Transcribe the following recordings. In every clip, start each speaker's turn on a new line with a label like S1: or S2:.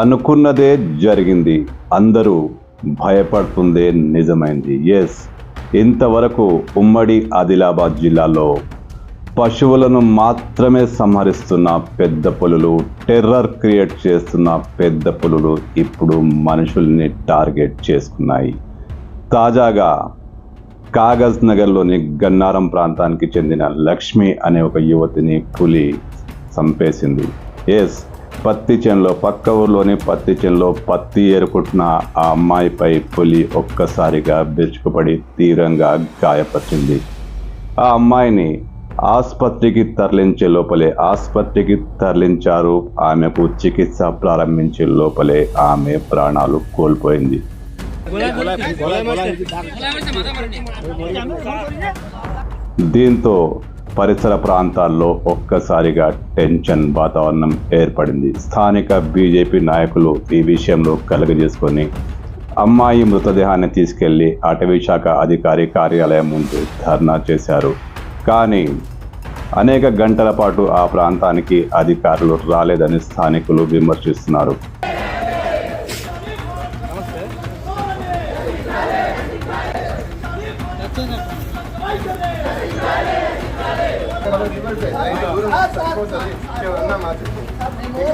S1: అనుకున్నదే జరిగింది. అందరూ భయపడుతుందే నిజమైంది. ఎస్ ఇంతవరకు ఉమ్మడి ఆదిలాబాద్ జిల్లాలో పశువులను మాత్రమే సంహరిస్తున్న పెద్ద పులులు టెర్రర్ క్రియేట్ చేస్తున్న పెద్ద పులులు ఇప్పుడు మనుషుల్ని టార్గెట్ చేసుకున్నాయి. తాజాగా కాగజ్ నగర్లోని గన్నారం ప్రాంతానికి చెందిన లక్ష్మి అనే ఒక యువతిని పులి చంపేసింది. ఎస్ పత్తి చేనులో పక్క ఊర్లోని పత్తి చేనులో పత్తి ఏరుకుంటున్న ఆ అమ్మాయిపై పులి ఒక్కసారిగా బిరుచుకుపడి తీవ్రంగా గాయపరిచింది. ఆ అమ్మాయిని ఆసుపత్రికి తరలించే లోపలే ఆసుపత్రికి తరలించారు. ఆమెకు చికిత్స ప్రారంభించే లోపలే ఆమె ప్రాణాలు కోల్పోయింది. దీంతో పరిసర ప్రాంతాల్లో ఒక్కసారిగా టెన్షన్ వాతావరణం ఏర్పడింది. స్థానిక బీజేపీ నాయకులు ఈ విషయంలో కలుగజేసుకొని అమ్మాయి మృతదేహాన్ని తీసుకెళ్ళి అటవీ శాఖ అధికారి కార్యాలయం ముందు ధర్నా చేశారు. కానీ అనేక గంటల పాటు ఆ ప్రాంతానికి అధికారులు రాలేదని స్థానికులు విమర్శిస్తున్నారు.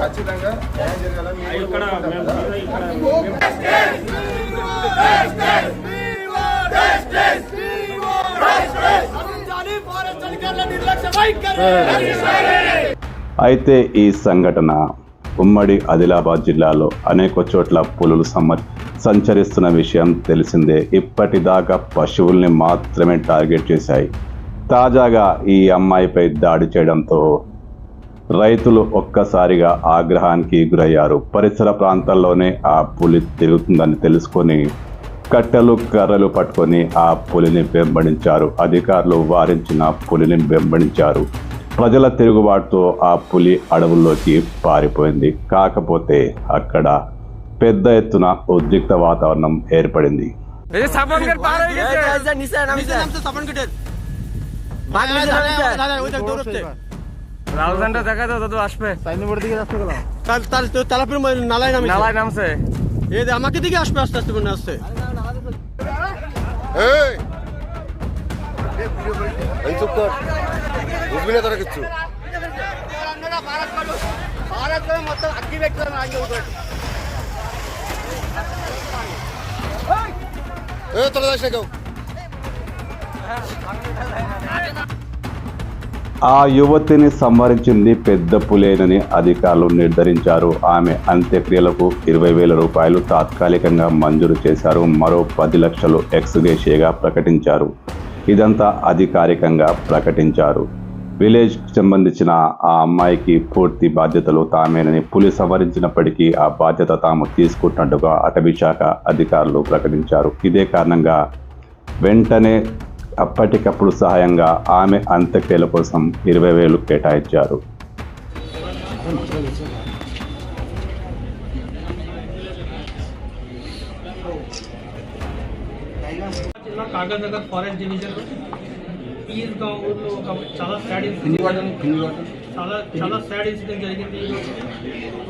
S2: ఖచ్చితంగా న్యాయం జరగాలని
S1: అయితే ఈ సంఘటన ఉమ్మడి ఆదిలాబాద్ జిల్లాలో అనేక చోట్ల పులులు సమ సంచరిస్తున్న విషయం తెలిసిందే. ఇప్పటిదాకా పశువుల్ని మాత్రమే టార్గెట్ చేశాయి. తాజాగా ఈ అమ్మాయిపై దాడి చేయడంతో రైతులు ఒక్కసారిగా ఆగ్రహానికి గురయ్యారు పరిసర ప్రాంతాల్లోనే ఆ పులి తిరుగుతుందని తెలుసుకొని కట్టెలు కర్రలు పట్టుకొని ఆ పులిని వెంబడించారు అధికారులు వారించిన పులిని వెంబడించారు ప్రజల తిరుగుబాటుతో ఆ పులి అడవుల్లోకి పారిపోయింది కాకపోతే అక్కడ పెద్ద ఎత్తున ఉద్రిక్త వాతావరణం ఏర్పడింది
S3: লাল ধানটা দেখা
S4: দাও দাদু আসবে। সাইনবোর্ডের দিকে
S3: আসতে গেলাম তার তার তালাপুর নালায় নামছে
S4: নালায় নামছে।
S3: এই যে আমাকে দিকে আসবে আস্তে আস্তে মনে আসছে
S2: এই! এই চুপ কর। বুঝবি না তোরা কিচ্ছু তোরা যাস না
S1: ఆ యువతిని సంహరించింది పెద్ద పులేనని అధికారులు నిర్ధారించారు. ఆమె అంత్యక్రియలకు ఇరవై వేల రూపాయలు తాత్కాలికంగా మంజూరు చేశారు. మరో పది లక్షలు ఎక్స్గ్రేషియగా ప్రకటించారు. ఇదంతా అధికారికంగా ప్రకటించారు. విలేజ్కి సంబంధించిన ఆ అమ్మాయికి పూర్తి బాధ్యతలు తామేనని పులి సంహరించినప్పటికీ ఆ బాధ్యత తాము తీసుకుంటున్నట్టుగా అటవీ శాఖ అధికారులు ప్రకటించారు. ఇదే కారణంగా వెంటనే అప్పటికప్పుడు సహాయంగా ఆమె అంత్యక్రియల కోసం ఇరవై వేలు కేటాయించారు.
S5: జిల్లా Kagaznagar forest division Esgaon ఊర్లో ఒక చాలా సాడ్ ఇన్సిడెంట్ చాలా చాలా సాడ్ ఇన్సిడెంట్ జరిగింది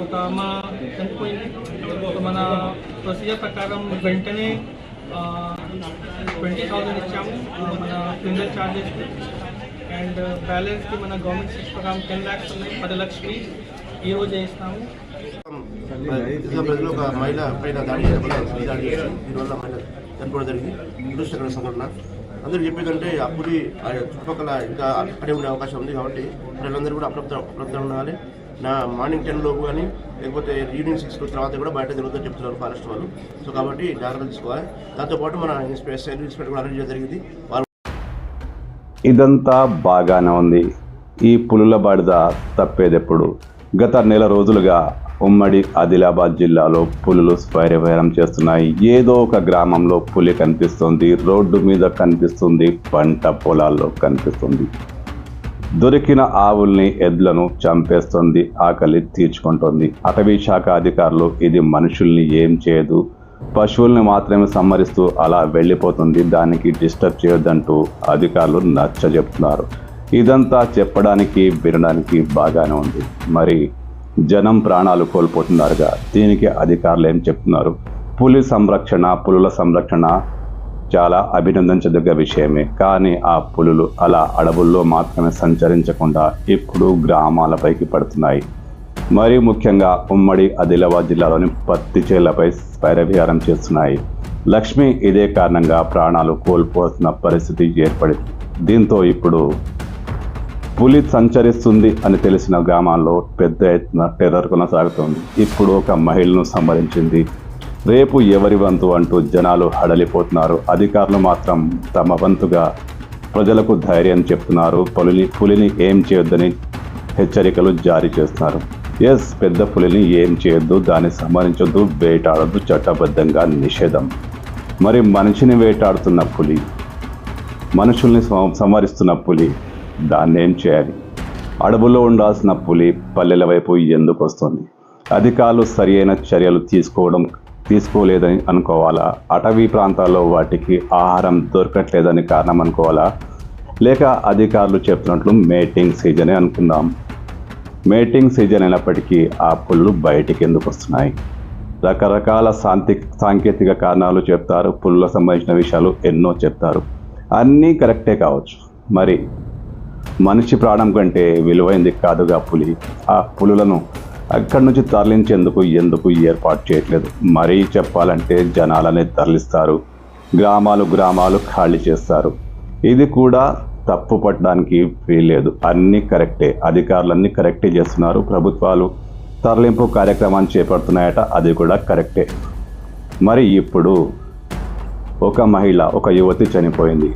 S5: ఒక అమ్మ చనిపోయింది. ఒక మన ప్రొసీజర్ ప్రకారం వెంటనే ట్వంటీ థౌజండ్ ఇచ్చాము మన ఫ్యూనరల్ ఛార్జెస్ అండ్ బ్యాలెన్స్కి మన గవర్నమెంట్ సిక్స్ ప్రకారం టెన్ ల్యాక్స్ ఉన్నాయి పది లక్షలు ఈ రోజు వేస్తాము
S6: ప్రజలు ఒక మహిళ పైన దాడి చేయడం దాడి చేసి దీనివల్ల మహిళ చనిపోవడం జరిగింది దురదృష్టకర సంఘటన అందరూ చెప్పేదంటే ఆ చుట్టుపక్కల ఇంకా అక్కడే ఉండే అవకాశం ఉంది కాబట్టి ప్రజలందరూ కూడా అప్రప్త అప్రప్తం ఉండాలి నా మార్నింగ్ టెన్ లోపు కానీ లేకపోతే ఈవినింగ్ సిక్స్ తర్వాత కూడా బయట తిరుగుతుందని చెప్తున్నారు ఫారెస్ట్ వాళ్ళు. సో కాబట్టి జాగ్రత్త తీసుకోవాలి. దాంతోపాటు మన ఇన్స్పెక్టర్ ఇన్స్పెక్టర్ కూడా అరేంజ్ జరిగింది. వాళ్ళు
S1: ఇదంతా బాగానే ఉంది. ఈ పులుల బాడిద తప్పేదెప్పుడు? గత నెల రోజులుగా ఉమ్మడి ఆదిలాబాద్ జిల్లాలో పులులు స్వైరవైరం చేస్తున్నాయి. ఏదో ఒక గ్రామంలో పులి కనిపిస్తుంది. రోడ్డు మీద కనిపిస్తుంది. పంట పొలాల్లో కనిపిస్తుంది. దొరికిన ఆవుల్ని ఎద్లను చంపేస్తుంది ఆకలి తీర్చుకుంటుంది. అటవీ శాఖ అధికారులు ఇది మనుషుల్ని ఏం చేయదు పశువుల్ని మాత్రమే సంహరిస్తూ అలా వెళ్ళిపోతుంది దానికి డిస్టర్బ్ చేయొద్దంటూ అధికారులు నచ్చ చెప్తున్నారు. ఇదంతా చెప్పడానికి వినడానికి బాగానే ఉంది. మరి జనం ప్రాణాలు కోల్పోతున్నారుగా దీనికి అధికారులు ఏం చెప్తున్నారు? పులి సంరక్షణ పులుల సంరక్షణ చాలా అభినందించదగ్గ విషయమే. కానీ ఆ పులులు అలా అడవుల్లో మాత్రమే సంచరించకుండా ఇప్పుడు గ్రామాలపైకి పడుతున్నాయి. మరి ముఖ్యంగా ఉమ్మడి ఆదిలాబాద్ జిల్లాలోని పత్తి చేళ్ళపై స్పైరవిహారం చేస్తున్నాయి. లక్ష్మి ఇదే కారణంగా ప్రాణాలు కోల్పోతున్న పరిస్థితి ఏర్పడింది. దీంతో ఇప్పుడు పులి సంచరిస్తుంది అని తెలిసిన గ్రామాల్లో పెద్ద ఎత్తున టెర్రర్ కొనసాగుతోంది. ఇప్పుడు ఒక మహిళను సంహరించింది రేపు ఎవరి వంతు అంటూ జనాలు హడలిపోతున్నారు. అధికారులు మాత్రం తమ వంతుగా ప్రజలకు ధైర్యం చెప్తున్నారు. పులిని పులిని ఏం చేయొద్దని హెచ్చరికలు జారీ చేస్తున్నారు. ఎస్ పెద్ద పులిని ఏం చేయొద్దు దాన్ని సంహరించొద్దు వేటాడొద్దు చట్టబద్ధంగా నిషేధం. మరి మనిషిని వేటాడుతున్న పులి మనుషుల్ని సంహరిస్తున్న పులి దాన్ని ఏం చేయాలి? అడవుల్లో ఉండాల్సిన పులి పల్లెల వైపు ఎందుకు వస్తుంది అధికారులు సరియైన చర్యలు తీసుకోవడం తీసుకోలేదని అనుకోవాలా? అటవీ ప్రాంతాల్లో వాటికి ఆహారం దొరకట్లేదని కారణం అనుకోవాలా? లేక అధికారులు చెప్తున్నట్లు మేటింగ్ సీజనే అనుకుందాం. మేటింగ్ సీజన్ అయినప్పటికీ ఆ పుల్లు బయటికి ఎందుకు వస్తున్నాయి? రకరకాల సాంతి సాంకేతిక కారణాలు చెప్తారు పుల్లకు సంబంధించిన విషయాలు ఎన్నో చెప్తారు. అన్నీ కరెక్టే కావచ్చు. మరి మనిషి ప్రాణం కంటే విలువైంది కాదుగా పులి. ఆ పులులను అక్కడి నుంచి తరలించేందుకు ఎందుకు ఏర్పాటు చేయట్లేదు? మరీ చెప్పాలంటే జనాలనే తరలిస్తారు. గ్రామాలు గ్రామాలు ఖాళీ చేస్తారు. ఇది కూడా తప్పు పట్టడానికి వీల్లేదు. అన్నీ కరెక్టే. అధికారులన్నీ కరెక్టే చేస్తున్నారు. ప్రభుత్వాలు తరలింపు కార్యక్రమాన్ని చేపడుతున్నాయట. అది కూడా కరెక్టే. మరి ఇప్పుడు ఒక మహిళ ఒక యువతి చనిపోయింది.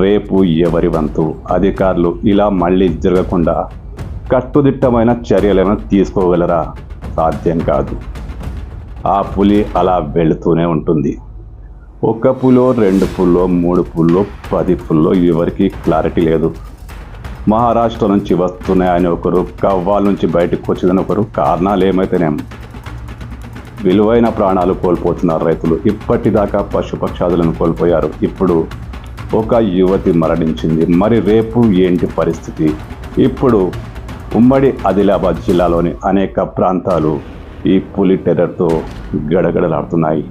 S1: రేపు ఎవరి వంతు? అధికారులు ఇలా మళ్ళీ జరగకుండా కట్టుదిట్టమైన చర్యలను తీసుకోగలరా? సాధ్యం కాదు. ఆ పులి అలా వెళుతూనే ఉంటుంది. ఒక పులో రెండు పుల్లో మూడు పుల్లో పది పుల్లో ఎవరికి క్లారిటీ లేదు. మహారాష్ట్ర నుంచి వస్తున్నాయని ఒకరు కవ్వాల నుంచి బయటకు వచ్చిందని ఒకరు కారణాలు ఏమైతేనేం విలువైన ప్రాణాలు కోల్పోతున్నారు రైతులు. ఇప్పటిదాకా పశుపక్షాదులను కోల్పోయారు. ఇప్పుడు ఒక యువతి మరణించింది. మరి రేపు ఏంటి పరిస్థితి? ఇప్పుడు ఉమ్మడి ఆదిలాబాద్ జిల్లాలోని అనేక ప్రాంతాలు ఈ పులి టెర్రర్తో గడగడలాడుతున్నాయి.